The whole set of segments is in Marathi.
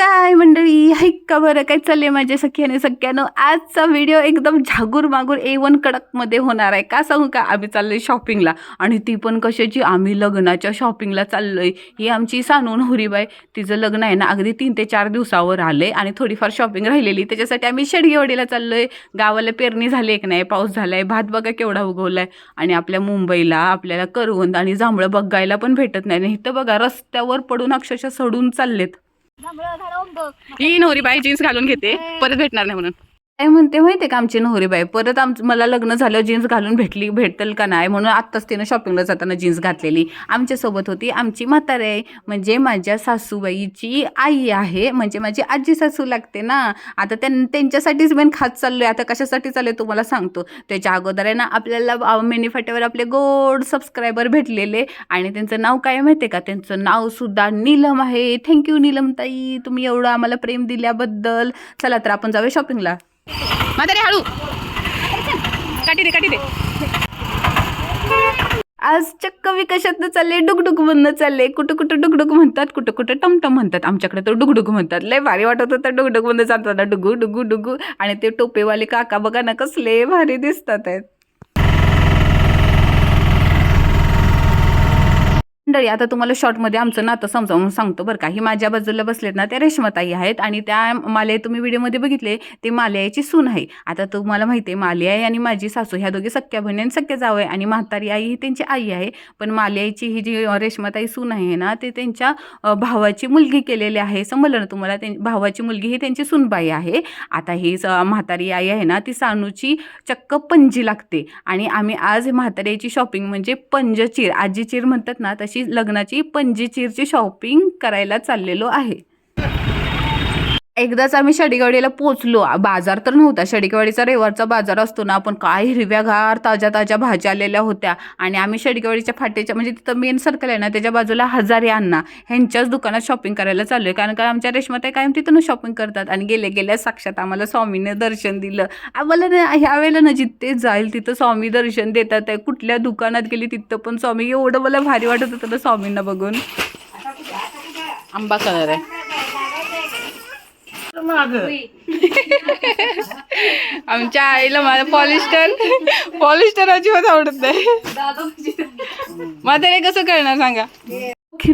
काय मंडळी? हाईक का बरं? काय चालले माझ्या सख्याने? सख्यानं आजचा व्हिडिओ एकदम झागूर मागूर ए वन कडकमध्ये होणार आहे. का सांगू का? आम्ही चाललोय शॉपिंगला आणि ती पण कशाची? आम्ही लग्नाच्या शॉपिंगला चाललोय. ही आमची सानून हुरीबाई तिचं लग्न आहे ना अगदी तीन ते चार दिवसावर आले आणि थोडीफार शॉपिंग राहिलेली. त्याच्यासाठी आम्ही शेडगेवाडीला चाललोय. गावाला पेरणी झाली एक नाही पाऊस झालाय भात बघा केवढा उगवलाय. आणि आपल्या मुंबईला आपल्याला करवंद आणि जांभळं बघायला पण भेटत नाही. नाही तर बघा रस्त्यावर पडून अक्षरशः सडून चाललेत. ही नवरी बाई जीन्स घालून घेते. परत भेटणार नाही म्हणून. काय म्हणते माहितीये का आमची नवरी बाई? परत आमचं मला लग्न झालं जीन्स घालून भेटली भेटेल का नाही? म्हणून आत्ताच तिनं शॉपिंगला जाताना जीन्स घातलेली. आमच्यासोबत होती आमची म्हातारे आहे म्हणजे माझ्या सासूबाईची आई आहे. म्हणजे माझी आजी सासू लागते ना. आता त्यां त्यांच्यासाठीच मेन खात आहे आता कशासाठी चाललोय तुम्हाला सांगतो. त्याच्या अगोदर आहे ना आपल्याला मेनिफाट्यावर आपले गोड सबस्क्रायबर भेटलेले. आणि त्यांचं नाव काय माहिती आहे का? त्यांचं नावसुद्धा नीलम आहे. थँक्यू नीलम ताई. तुम्ही एवढं आम्हाला प्रेम दिल्याबद्दल. चला तर आपण जाऊया शॉपिंगला म्हातारे हळू. काठी दे काठी दे. आज चक्क विकशातनं चालले डुगडुग म्हणणं चालले. कुठं कुठं डुगडुग म्हणतात कुठं कुठं टमटम म्हणतात. आमच्याकडे तर डुगडुग म्हणतात. लय भारी वाटत होतं डुगडुग म्हणणं जाताना डुगू डुगू डुगू. आणि ते टोपेवाले काका बघा ना कसले भारी दिसतात आहेत. मंडळी आता तुम्हाला शॉर्टमध्ये आमचं नातं समजावून सांगतो बरं का. ही माझ्या बाजूला बसलेत ना त्या रेशमाताई आहेत आणि त्या माले तुम्ही व्हिडिओमध्ये बघितले ते मालयाची सून आहे. आता तुम्हाला माहिती आहे मालियाई आणि माझी सासू ह्या दोघी सख्या बहिणी आणि सख्या जावं आहे आणि म्हातारी आई ही त्यांची आई आहे. पण मालियाची ही जी रेशमाताई सून आहे ना ते त्यांच्या भावाची मुलगी केलेली आहे. समजलं ना तुम्हाला? त्यां भावाची मुलगी ही त्यांची सूनबाई आहे. आता ही स- म्हातारी आई आहे ना ती सानूची चक्क पंजी लागते. आणि आम्ही आज म्हातारीची शॉपिंग म्हणजे पंजचीर आजी चीर म्हणतात ना तशी लग्नाची पंजीचीरची शॉपिंग करायला चाललेलो आहे. एकदाच आम्ही शडिगवाडीला पोचलो बाजार तर नव्हता. शडिगवाडीचा रविवारचा बाजार असतो ना आपण काय हिरव्यागार ताज्या ताज्या भाज्या आलेल्या होत्या. आणि आम्ही शडिगवाडीच्या फाटेच्या म्हणजे तिथं मेन सर्कल आहे ना त्याच्या बाजूला हजारे अण्णा ह्यांच्याच दुकानात शॉपिंग करायला चाललोय. कारण का आमच्या रेशमाताई कायम तिथूनच शॉपिंग करतात. आणि गेल्या गेल्या साक्षात आम्हाला स्वामीने दर्शन दिलं. आम्हाला ना ह्या वेळेला ना जिथे जाईल तिथं स्वामी दर्शन देतात. आहे कुठल्या दुकानात गेली तिथं पण स्वामी एवढं मला भारी वाटत होतं ना स्वामींना बघून. आंबा कलर आहे. आमच्या आईला मला पॉलिस्टर पॉलिस्टर अजिबात आवडत नाही. म्हातारे कसं करणार सांगा?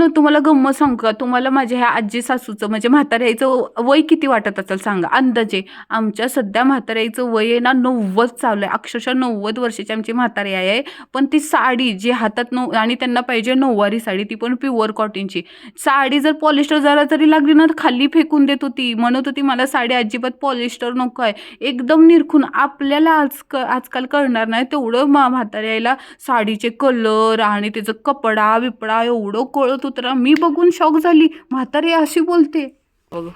न तुम्हाला गंमत सांगू का? तुम्हाला माझ्या ह्या आजी सासूचं म्हणजे म्हाताऱ्याचं वय किती वाटत असेल सांगा. अंदाजे आमच्या सध्या म्हाताऱ्याचं वय आहे ना नव्वद चालू आहे. अक्षरशः नव्वद वर्षाची आमची म्हातारी आहे. पण ती साडी जी हातात नऊ आणि त्यांना पाहिजे नऊवारी साडी ती पण प्युअर कॉटनची साडी जर पॉलिस्टर जरा जरी लागली ना तर खाली फेकून देत होती. म्हणत होती मला साडी अजिबात पॉलिस्टर नको आहे. एकदम निरखून आपल्याला आज आजकाल कळणार नाही. तेवढं मा म्हाताऱ्याला साडीचे कलर आणि त्याचं कपडा बिपडा एवढं कळत ना मी बघून शॉक झाली. म्हातारी अशी बोलते. बघ.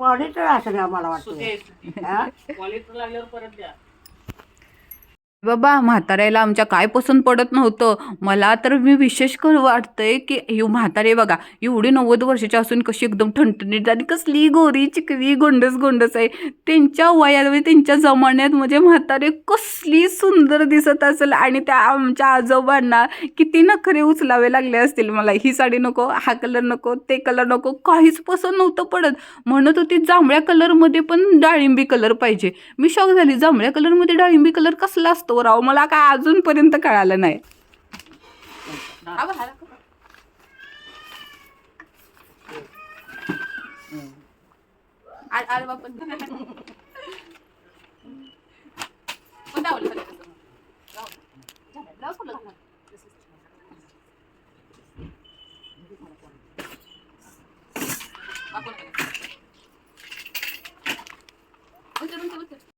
ऑडिटर असं आम्हाला वाटतं. हा? बाबा म्हाताऱ्याला आमच्या काय पसंत पडत नव्हतं. मला तर मी विशेष कर वाटतंय की हे म्हातारे बघा एवढी नव्वद वर्षाची असून कशी एकदम ठणठणीत आणि कसली गोरी चिकवी गोंडस गोंडस आहे. त्यांच्या वयात त्यांच्या जमान्यात म्हणजे म्हातारे कसली सुंदर दिसत असेल आणि त्या आमच्या आजोबांना किती नखरे उचलावे लागले असतील. मला ही साडी नको हा कलर नको ते कलर नको काहीच पसंत नव्हतं पडत. म्हणत होती जांभळ्या कलरमध्ये पण डाळिंबी कलर पाहिजे. मी शॉक झाली जांभळ्या कलरमध्ये डाळिंबी कलर कसला असतो? राव मला काय अजूनपर्यंत कळालं नाही.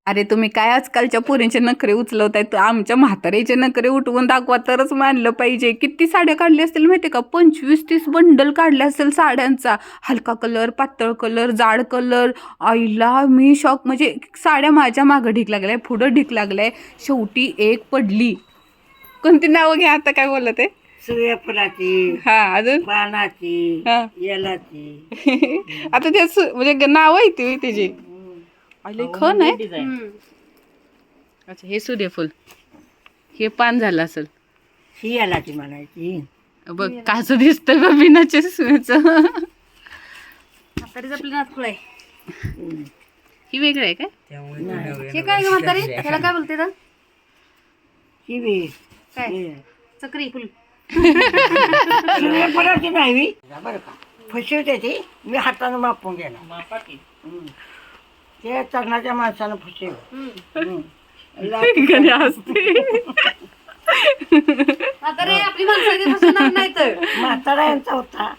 अरे तुम्ही काय आजकालच्या पोरींचे नखरे उचलवताय? तर आमच्या म्हाताऱ्याचे नखरे उठवून दाखवा तरच मानलं पाहिजे. किती साड्या काढल्या असतील माहिती का? पंचवीस तीस बंडल काढले असेल साड्यांचा. हलका कलर पातळ कलर जाड कलर. आईला मी शॉक म्हणजे साड्या माझ्या मागं ढीक लागलाय पुढं ढीक लागलाय. शेवटी एक पडली. कोणती नावं घ्या आता काय बोलत आहे? सूर्यफुलाची हा अजून? पानाची हा. येलाची. आता ते सु- म्हणजे नाव आहे ती त्याची आले खण आहे. अच्छा हे सूर्यफूल हे पान झालं असेल. ही येलाची म्हणायची. बघ कसं दिसतंय बा बिना चष्म्याचं म्हातारीचं आपलं नातकुळ आहे. ही वेगळं आहे काय? हे काय ग म्हातारी? त्याला काय बोलते तर ही बी. काय. चक्री फुल. नाही बरं का. फसवते ती. मी हातानं मापून गेला. ते चरणाच्या माणसानं आपली माणसं फसवणार नाही तर म्हातारा यांचा होता.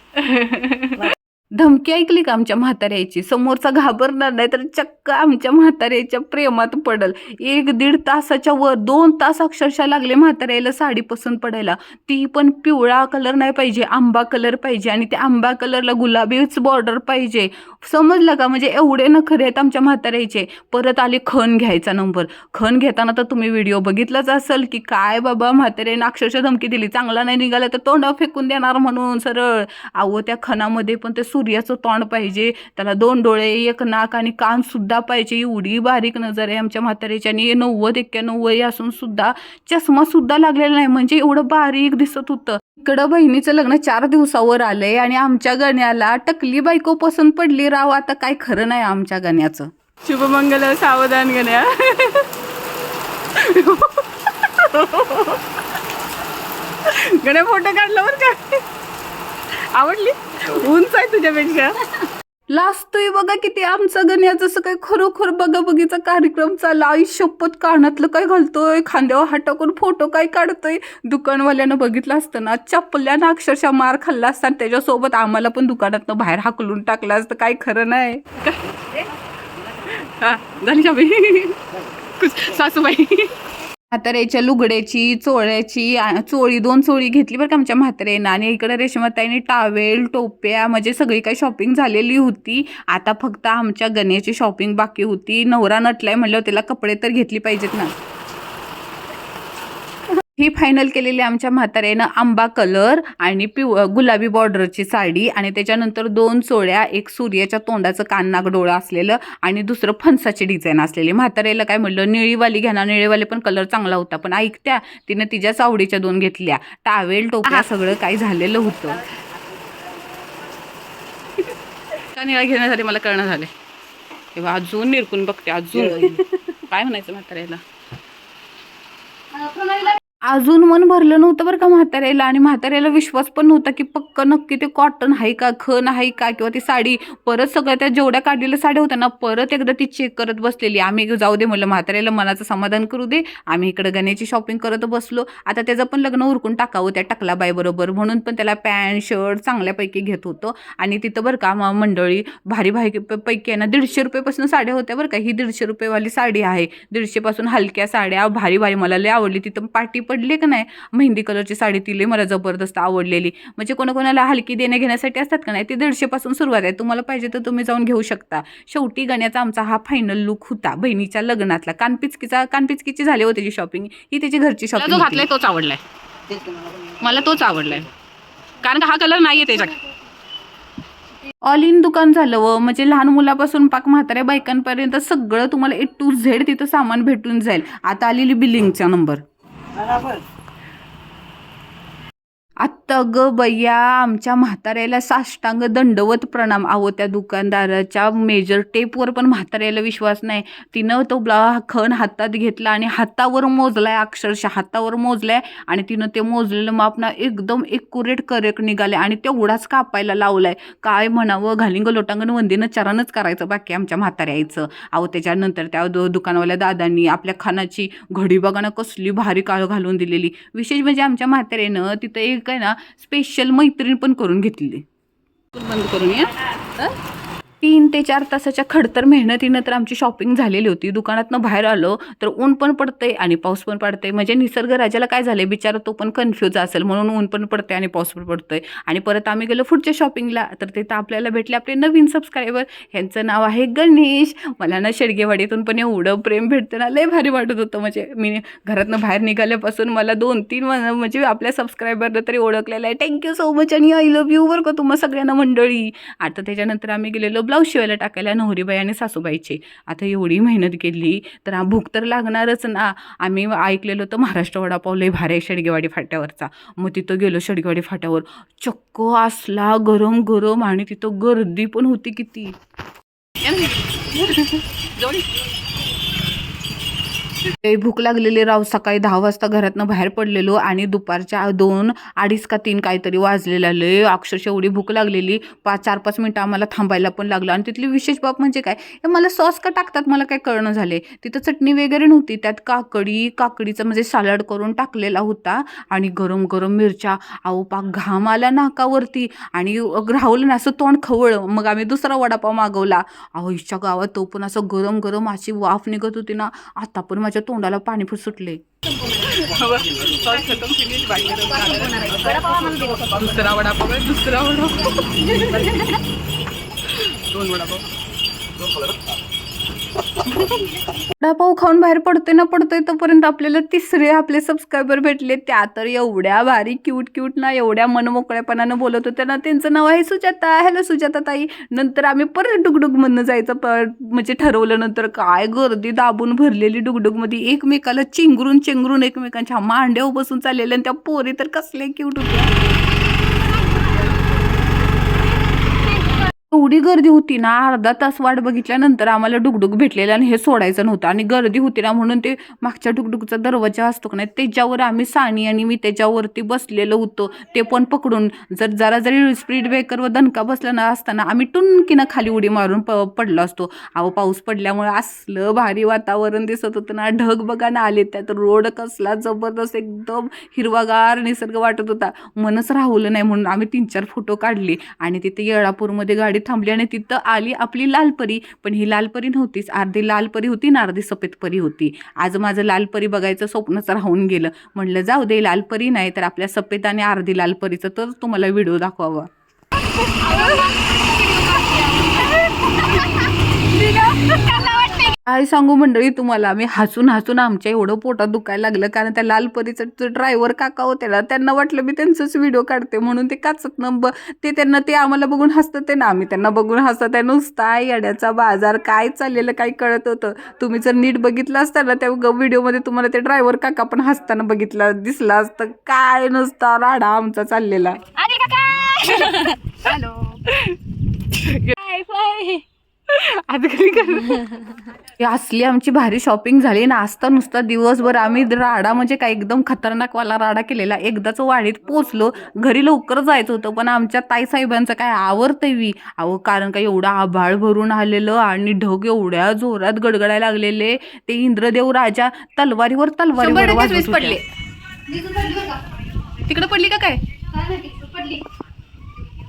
धमकी ऐकली का आमच्या म्हाताऱ्याची? समोरचा घाबरणार नाही तर चक्क आमच्या म्हाताऱ्याच्या प्रेमात पडल. एक दीड तासाच्या वर दोन तास अक्षरशः लागले म्हाताऱ्याला साडी पसंत पडायला. ती पण पिवळा कलर नाही पाहिजे आंबा कलर पाहिजे आणि त्या आंबा कलरला गुलाबीच बॉर्डर पाहिजे. समजलं का? म्हणजे एवढे नखरे आहेत आमच्या म्हाताऱ्याचे. परत आले खण घ्यायचा नंबर खण घेताना तर तुम्ही व्हिडिओ बघितलाच असेल की काय बाबा म्हाताऱ्याने अक्षरशः धमकी दिली. चांगला नाही निघाला तर तोंड फेकून देणार म्हणून सरळ. अहो त्या खणामध्ये पण ते सूर्याचं तोंड पाहिजे त्याला दोन डोळे एक नाक आणि कान सुद्धा पाहिजे. एवढी बारीक नजर आहे आमच्या म्हातारीच्या आणि नव्वद एक्क्याण्णव वय असून सुद्धा चष्मा सुद्धा लागलेला नाही. म्हणजे एवढं बारीक दिसत होतं. इकडं बहिणीचं लग्न चार दिवसावर आलंय आणि आमच्या गण्याला टकली बायको पसंत पडली. राव आता काय खरं नाही आमच्या गण्याचं. शुभमंगल सावधान गण्या. गण्या फोटो काढला बरं का? आवडली? उंच आहे तुझ्यापेक्षा. लाजतोय बघा किती आमचं गण्या जसं काय खरोखर बघा बघीचा कार्यक्रम चालला. आई शपथ कानातलं काय घालतोय? खांद्यावर हात टाकून फोटो काय काढतोय? दुकानवाल्यानं बघितलं असतं ना चप्पल्यानं अक्षरशः मार खाल्ला असता आणि त्याच्यासोबत आम्हाला पण दुकानातनं बाहेर हाकलून टाकलं असतं. काय खरं नाही. हा झाली चाबी सासूबाई. म्हाताऱ्याच्या लुगड्याची चोळ्याची चोळी दोन चोळी घेतली बरं का आमच्या म्हाताऱ्यानं. आणि इकडे रेशमाताईने टावेल टोप्या म्हणजे सगळी काही शॉपिंग झालेली होती. आता फक्त आमच्या गण्याची शॉपिंग बाकी होती. नवरा नटलाय म्हणलं त्याला कपडे तर घेतली पाहिजेत ना. ही फायनल केलेली आमच्या म्हाताऱ्यानं आंबा कलर आणि पिव गुलाबी बॉर्डरची साडी आणि त्याच्यानंतर दोन चोळ्या एक सूर्याच्या तोंडाचं कान डोळा असलेलं आणि दुसरं फणसाची डिझाईन असलेली. म्हाताऱ्याला काय म्हणलं निळीवाली घ्या ना निळीवाली पण कलर चांगला होता पण ऐकत्या तिनं तिच्याच आवडीच्या दोन घेतल्या. टावेल टोप्या सगळं काही झालेलं होतं. त्या निळा घेण्यासाठी मला कळणं झालंय. तेव्हा अजून निरकून बघते अजून. काय म्हणायचं म्हाताऱ्याला? अजून मन भरलं नव्हतं बरं का म्हाताऱ्याला आणि म्हाताऱ्याला विश्वास पण नव्हता की पक्क नक्की ते कॉटन आहे का खण आहे का किंवा ती साडी परत सगळ्या त्या जेवढ्या काढलेल्या साड्या होत्या ना परत एकदा ती चेक करत बसलेली. आम्ही जाऊ दे म्हणलं म्हाताऱ्याला मनाचं समाधान करू दे. आम्ही इकडं गण्याची शॉपिंग करत बसलो. आता त्याचं पण लग्न उरकून टाकावं त्या टकलाबाई बरोबर म्हणून पण त्याला पॅन्ट शर्ट चांगल्यापैकी घेत होतो. आणि तिथं बरं का मंडळी भारी भारी पैकी आहे ना दीडशे रुपयेपासून साड्या होत्या बरं का. ही दीडशे रुपयेवाली साडी आहे. दीडशेपासून हलक्या साड्या भारी भारी. मला लय आवडली. तिथं पाठी पडली का नाही? मेहंदी कलरची साडी ती लय मला जबरदस्त आवडलेली. म्हणजे कोणाकोणाला हलकी देण्या घेण्यासाठी असतात का नाही ती दीडशेपासून सुरुवात आहे. तुम्हाला पाहिजे तर तुम्ही जाऊन घेऊ शकता. शेवटी गण्याचा आमचा हा फायनल लुक होता बहिणीच्या लग्नातला. कानपिचकीचा कानपिचकीची झाली होती त्याची शॉपिंग ही त्याची घरची शॉपिंग घातलाय तोच आवडलाय. मला तोच आवडलाय. कारण का हा कलर नाहीये त्याच्यात. ऑल इन दुकान झालं व. म्हणजे लहान मुलापासून पाक म्हाताऱ्या बायकांपर्यंत सगळं तुम्हाला ए टू झेड तिथं सामान भेटून जाईल. आता आलेली बिलिंगचा नंबर बरोबर आत्ता ग बया आमच्या म्हाताऱ्याला साष्टांग दंडवत प्रणाम. आहो त्या दुकानदाराच्या मेजर टेपवर पण म्हाताऱ्याला विश्वास नाही. तिनं तो ब्ला खण हातात घेतला आणि हातावर मोजलाय अक्षरशः हातावर मोजलाय आणि तिनं ते मोजलेलं माप ना एकदम एक्युरेट करेक्ट निघाले आणि तेवढाच कापायला लावलाय. काय म्हणावं? घालिंग लोटांगण वंदीनं चरणच करायचं बाकी आमच्या म्हाताऱ्याचं आहो त्याच्यानंतर त्या दु दुकानवाल्या दादांनी आपल्या खानाची घडी बघा कसली भारी काळ घालून दिलेली. विशेष म्हणजे आमच्या म्हाताऱ्यानं तिथं एक आहे ना स्पेशल मैत्रीण पण करून घेतली. बंद करून या. तीन ते चार तासाच्या खडतर मेहनतीनं तर आमची शॉपिंग झालेली होती. दुकानातनं बाहेर आलो तर ऊन पण पडतंय आणि पाऊस पण पडतंय. म्हणजे निसर्ग राजाला काय झालं बिचारा तो पण कन्फ्यूज असेल. म्हणून ऊन पण पडतंय आणि पाऊस पण पडतोय. आणि परत आम्ही गेलो पुढच्या शॉपिंगला तर तिथं आपल्याला भेटले आपले नवीन सबस्क्रायबर ह्यांचं नाव आहे गणेश. मला ना शेडगेवाडीतून पण एवढं प्रेम भेटतं ना लय भारी वाटत होतं. म्हणजे मी घरातनं बाहेर निघाल्यापासून मला दोन तीन वन- म्हणजे आपल्या सबस्क्रायबरनं तरी ओळखलेलं आहे. थँक्यू सो मच आणि आय लव्ह यू बरं का तुम्हा सगळ्यांना मंडळी. आता त्याच्यानंतर आम्ही गेलेलो ब्लाऊज शिवायला टाकायला नवरीबाई आणि सासूबाईचे. आता एवढी मेहनत केली तर भूक तर लागणारच ना. आम्ही ऐकलेलं होतं महाराष्ट्र वडापाव लय भारी आहे शेडगेवाडी फाट्यावरचा. मग तिथं गेलो शेडगेवाडी फाट्यावर. चक्क असला गरम गरम आणि तिथं गर्दी पण होती किती. भूक लागलेली राव. सकाळी दहा वाजता घरातनं बाहेर पडलेलो आणि दुपारच्या दोन अडीच का तीन काहीतरी वाजलेला. लय अक्षरशः एवढी भूक लागलेली. पाच चार पाच मिनटं आम्हाला थांबायला पण लागलं. आणि तिथली विशेष बाब म्हणजे काय? हे मला सॉस का टाकतात? मला काय कळणं झाले तिथं चटणी वगैरे नव्हती. त्यात काकडी काकडीचं म्हणजे सॅलड करून टाकलेला होता. आणि गरम गरम मिरच्या. अहो पाक घाम आला नाकावरती. आणि राहुल ना असं तोंड खवळ मग आम्ही दुसरा वडापाव मागवला. अहो इच्छा गावात तो पण असं गरम गरम अशी वाफ निघत होती ना. आता पण माझ्या तोंडाला पाणी फुट सुटले दुसरा वडापाव दुसरा वडापाव. दोन वडापाव. वडापाव खाऊन बाहेर पडतोय ना पडतोय तोपर्यंत आपल्याला तिसरे आपले सबस्क्रायबर भेटले. त्या तर एवढ्या भारी क्यूट क्यूट ना एवढ्या मनमोकळ्यापणानं बोलत होत्या. ना त्यांचं नाव आहे सुजाता. हॅलो सुजाता ताई. नंतर आम्ही परत डुगडुग म्हणणं जायचं प म्हणजे ठरवलं नंतर. काय गर्दी दाबून भरलेली डुगडुगमध्ये एकमेकाला चिंगरून चिंगरून एकमेकांच्या मांड्यावर बसून चाललेल्या आणि त्या पोरी तर कसले क्यूट होत्या. एवढी गर्दी होती ना अर्धा तास वाट बघितल्यानंतर आम्हाला डुगडुग भेटलेलं आणि हे सोडायचं नव्हतं. आणि गर्दी होती ना म्हणून ते मागच्या डुगडुगचा दरवाजा असतो का नाही त्याच्यावर आम्ही सानी आणि मी त्याच्यावरती बसलेलो होतो. ते पण पकडून जर जरा जरी स्पीड ब्रेकरवर दणका बसला ना असताना आम्ही टुनकीनं खाली उडी मारून प पडलो असतो. अहो पाऊस पडल्यामुळे असलं भारी वातावरण दिसत होतं ना. ढग बघा ना आले त्यात रोड कसला जबरदस्त एकदम हिरवागार निसर्ग वाटत होता. मनच राहुलं नाही म्हणून आम्ही तीन चार फोटो काढले आणि तिथे येळापूरमध्ये गाडी थांबली आणि तिथं आली आपली लालपरी पण ही लालपरी नव्हतीच. अर्धी लालपरी होती ना अर्धी सफेद परी होती. आज माझं लालपरी बघायचं स्वप्नच राहून गेलं. म्हणलं जाऊ दे लालपरी नाही तर आपल्या सफेद आणि अर्धी लालपरीचं तर तुम्हाला व्हिडिओ दाखवावा. काय सांगू मंडळी तुम्हाला मी हसून हसून आमच्या एवढं पोटात दुखायला लागलं. कारण त्या लालपरीचं ड्रायव्हर काका होते ना त्यांना वाटलं मी त्यांचंच व्हिडिओ काढते म्हणून ते काचत न. ब ते त्यांना ते आम्हाला बघून हसतं ते ना. आम्ही त्यांना बघून हसत आहे नुसता येड्याचा बाजार काय चाललेलं काय कळत होतं. तुम्ही जर नीट बघितलं असतं ना त्या व्हिडिओमध्ये तुम्हाला ते ड्रायव्हर काका पण हसताना बघितलं दिसला असतं. काय नुसता राडा आमचा चाललेला. ही असली आमची भारी शॉपिंग झाली. ना असता नुसता दिवसभर आम्ही राडा म्हणजे काय एकदम खतरनाकवाला राडा केलेला. एकदाच वाडीत पोचलो. घरी लवकर जायचं होतं पण आमच्या ताईसाहेबांचं काय आवरतंय वी अहो कारण काय एवढं आभाळ भरून आलेलं आणि ढग एवढ्या जोरात गडगडायला लागलेले. ते इंद्रदेव राजा तलवारीवर तलवारीवर पडले. तिकडे पडली का काय? पडली.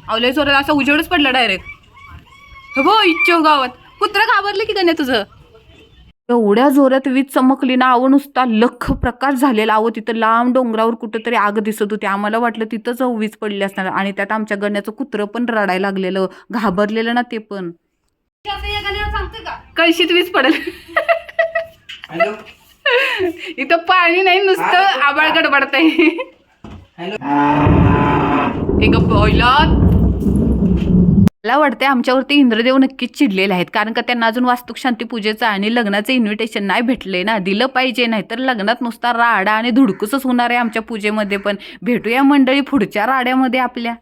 अवले जोरात असा उजेडच पडला डायरेक्ट हो इच्छो गावात. कुत्र घाबरले की नाही तुझं? एवढ्या जोरात वीज चमकली ना अहो नुसता लख प्रकाश झालेला. अहो तिथं लांब डोंगरावर कुठंतरी आग दिसत होती. आम्हाला वाटलं तिथंच वीज पडली असणार. आणि त्यात आमच्या गण्याचं कुत्रं पण रडायला लागलेलं. घाबरलेलं ना ते पण. असं या गाण्यावर सांगतोय का कळशीत वीज पडेल. इथं पाणी नाही नुसतं आबाळ गडबडतंय. एक पहिला मला वाटते आमच्यावरती इंद्रदेव नक्कीच चिडलेले आहेत. कारण का त्यांना अजून वास्तुक शांती पूजेचं आणि लग्नाचं इन्व्हिटेशन नाही भेटले ना. दिलं पाहिजे नाही तर लग्नात नुसता राडा आणि धुडकूसच होणार आहे आमच्या पूजेमध्ये पण. भेटूया मंडळी पुढच्या राड्यामध्ये आपल्या.